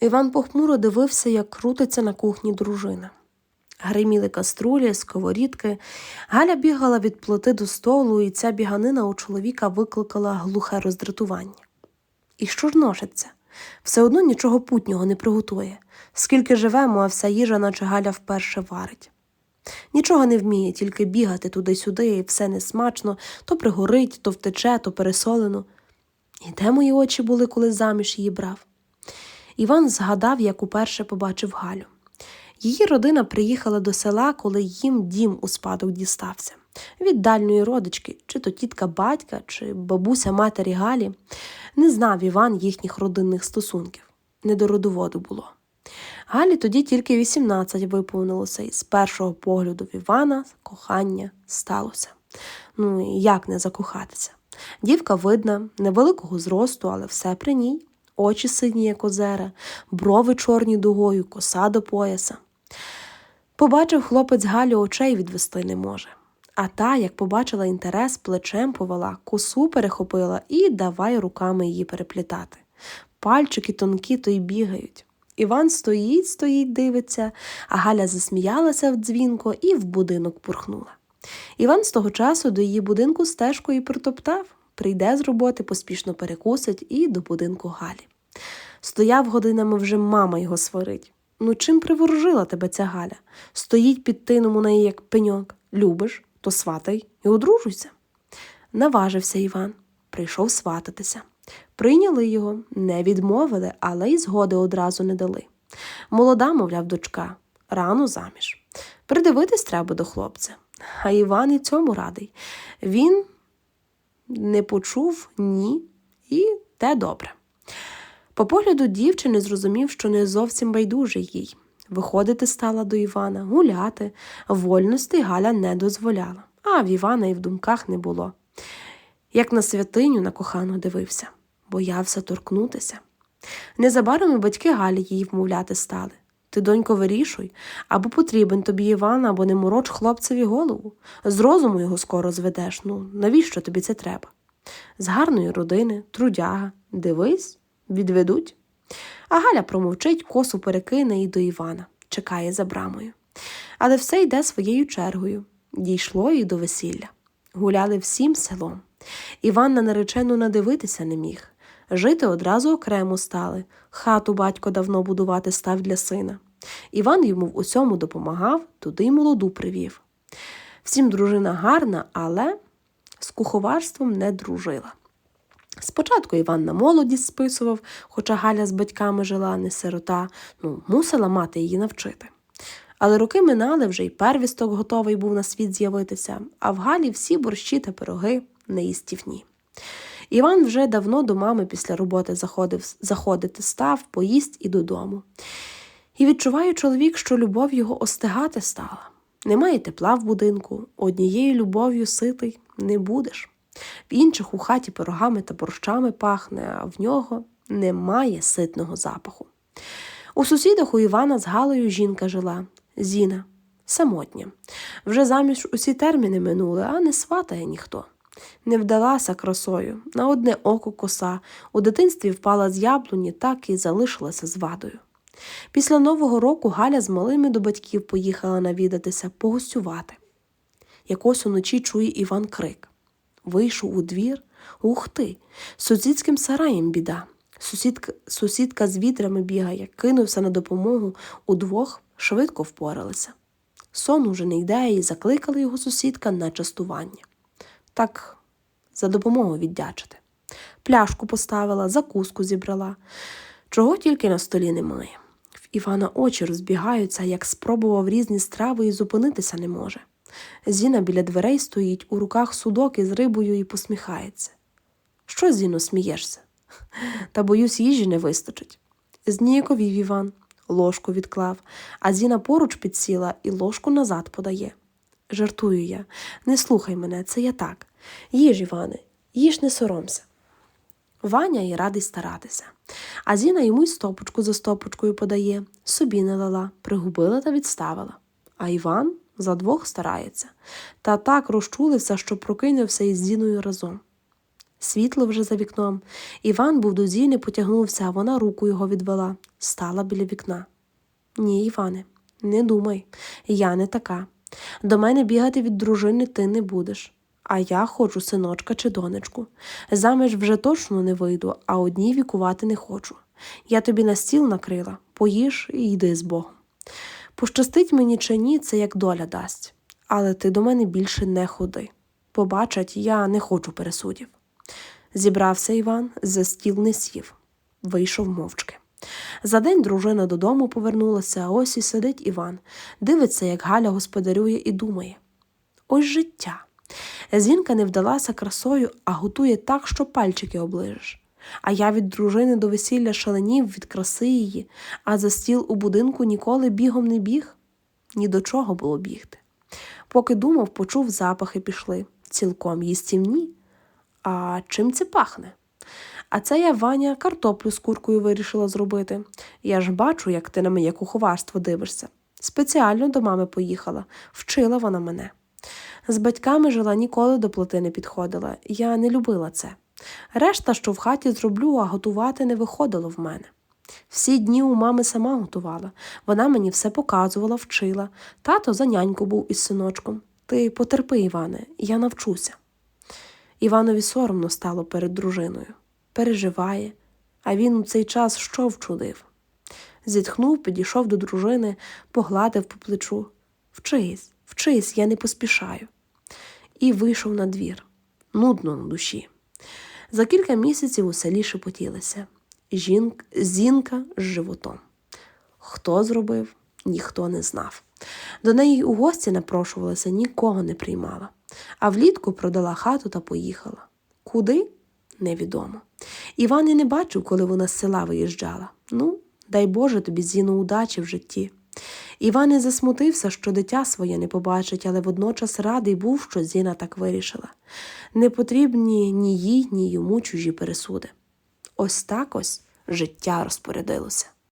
Іван похмуро дивився, як крутиться на кухні дружина. Гриміли каструлі, сковорідки. Галя бігала від плити до столу, і ця біганина у чоловіка викликала глухе роздратування. І що ж ношиться? Все одно нічого путнього не приготує. Скільки живемо, а вся їжа, наче Галя вперше варить. Нічого не вміє, тільки бігати туди-сюди, і все несмачно, то пригорить, то втече, то пересолено. І де мої очі були, коли заміж її брав? Іван згадав, як уперше побачив Галю. Її родина приїхала до села, коли їм дім у спадок дістався. Від дальньої родички, чи то тітка батька, чи бабуся матері Галі. Не знав Іван їхніх родинних стосунків. Не до родоводу було. Галі тоді тільки 18 виповнилося, і з першого погляду в Івана кохання сталося. Ну і як не закохатися? Дівка видна, невеликого зросту, але все при ній. Очі сині, як озера, брови чорні дугою, коса до пояса. Побачив хлопець Галю очей відвести не може. А та, як побачила інтерес, плечем повела, косу перехопила і давай руками її переплітати. Пальчики тонкі то й бігають. Іван стоїть, стоїть, дивиться, а Галя засміялася в дзвінко і в будинок пурхнула. Іван з того часу до її будинку стежкою притоптав, прийде з роботи, поспішно перекусить і до будинку Галі. Стояв годинами вже мама його сварить. Ну чим приворожила тебе ця Галя? Стоїть під тином у неї, як пеньок. Любиш, то сватай і одружуйся. Наважився Іван, прийшов свататися. Прийняли його, не відмовили, але й згоди одразу не дали. Молода, мовляв, дочка, рано заміж. Придивитись треба до хлопця. А Іван і цьому радий. Він не почув ні, і те добре. По погляду дівчини зрозумів, що не зовсім байдуже їй. Виходити стала до Івана, гуляти, вольностей Галя не дозволяла, а в Івана і в думках не було. Як на святиню на кохану дивився, боявся торкнутися. Незабаром і батьки Галі її вмовляти стали. Ти, донько, вирішуй, або потрібен тобі Іван, або не мороч хлопцеві голову. З розуму його скоро зведеш. Ну, навіщо тобі це треба? З гарної родини, трудяга, дивись, відведуть. А Галя промовчить, косу перекине і до Івана, чекає за брамою. Але все йде своєю чергою. Дійшло і до весілля. Гуляли всім селом. Іван на наречену надивитися не міг. Жити одразу окремо стали. Хату батько давно будувати став для сина. Іван йому в усьому допомагав, туди й молоду привів. Всім дружина гарна, але з куховарством не дружила. Спочатку Іван на молодість списував, хоча Галя з батьками жила, не сирота, ну, мусила мати її навчити. Але роки минали, вже й первісток готовий був на світ з'явитися, а в Галі всі борщі та пироги неїстівні. Іван вже давно до мами після роботи заходив, заходити став, поїсть і додому. І відчуває чоловік, що любов його остигати стала. Немає тепла в будинку, однією любов'ю ситий не будеш. В інших у хаті пирогами та борщами пахне, а в нього немає ситного запаху. У сусідах у Івана з Галею жінка жила Зіна, самотня. Вже заміж усі терміни минули, а не сватає ніхто. Не вдалася красою, на одне око коса, у дитинстві впала з яблуні, так і залишилася з вадою. Після Нового року Галя з малими до батьків поїхала навідатися, погостювати. Якось уночі чує Іван крик. Вийшов у двір. Ух ти! Сусідським сараєм біда. Сусідка, сусідка з вітрами бігає, кинувся на допомогу, удвох швидко впоралися. Сон уже не йде, і закликала його сусідка на частування. Так за допомогу віддячити. Пляшку поставила, закуску зібрала. Чого тільки на столі немає. Івана очі розбігаються, як спробував різні страви і зупинитися не може. Зіна біля дверей стоїть, у руках судок із рибою і посміхається. Що, Зіно, смієшся? Та боюсь, їжі не вистачить. Зніяковів Іван, ложку відклав, а Зіна поруч підсіла і ложку назад подає. Жартую я, не слухай мене, це я так. Їж, Іване, їж не соромся. Ваня і радий старатися. А Зіна йому й стопочку за стопочкою подає, собі не лала, пригубила та відставила. А Іван за двох старається, та так розчулився, що прокинувся із Зіною разом. Світло вже за вікном. Іван був до Зіни, потягнувся, а вона руку його відвела, стала біля вікна. Ні, Іване, не думай, я не така. До мене бігати від дружини ти не будеш. А я хочу синочка чи донечку. Заміж вже точно не вийду, а одній вікувати не хочу. Я тобі на стіл накрила, поїж і йди з Богом. Пощастить мені чи ні, це як доля дасть. Але ти до мене більше не ходи. Побачать, я не хочу пересудів. Зібрався Іван, за стіл не сів, вийшов мовчки. За день дружина додому повернулася, а ось і сидить Іван, дивиться, як Галя господарює, і думає: ось життя. Зінка не вдалася красою, а готує так, що пальчики оближеш. А я від дружини до весілля шаленів від краси її, а за стіл у будинку ніколи бігом не біг. Ні до чого було бігти. Поки думав, почув запахи пішли, цілком їстівні. А чим це пахне? А це я Ваня картоплю з куркою вирішила зробити. Я ж бачу, як ти на моє куховарство дивишся. Спеціально до мами поїхала, вчила вона мене. З батьками жила ніколи до плити не підходила, я не любила це. Решта, що в хаті зроблю, а готувати не виходило в мене. Всі дні у мами сама готувала. Вона мені все показувала, вчила. Тато за няньку був із синочком. Ти потерпи, Іване, я навчуся. Іванові соромно стало перед дружиною. Переживає, а він у цей час що вчудив? Зітхнув, підійшов до дружини, погладив по плечу. Вчись, вчись, я не поспішаю. І вийшов на двір. Нудно на душі. За кілька місяців у селі шепотілися. Жінк, зінка з животом. Хто зробив, ніхто не знав. До неї у гості напрошувалася, нікого не приймала, а влітку продала хату та поїхала. Куди? Невідомо. Іван і не бачив, коли вона з села виїжджала. Ну, дай Боже тобі зіну удачі в житті. Іван і засмутився, що дитя своє не побачить, але водночас радий був, що Зіна так вирішила. Не потрібні ні їй, ні йому чужі пересуди. Ось так ось життя розпорядилося.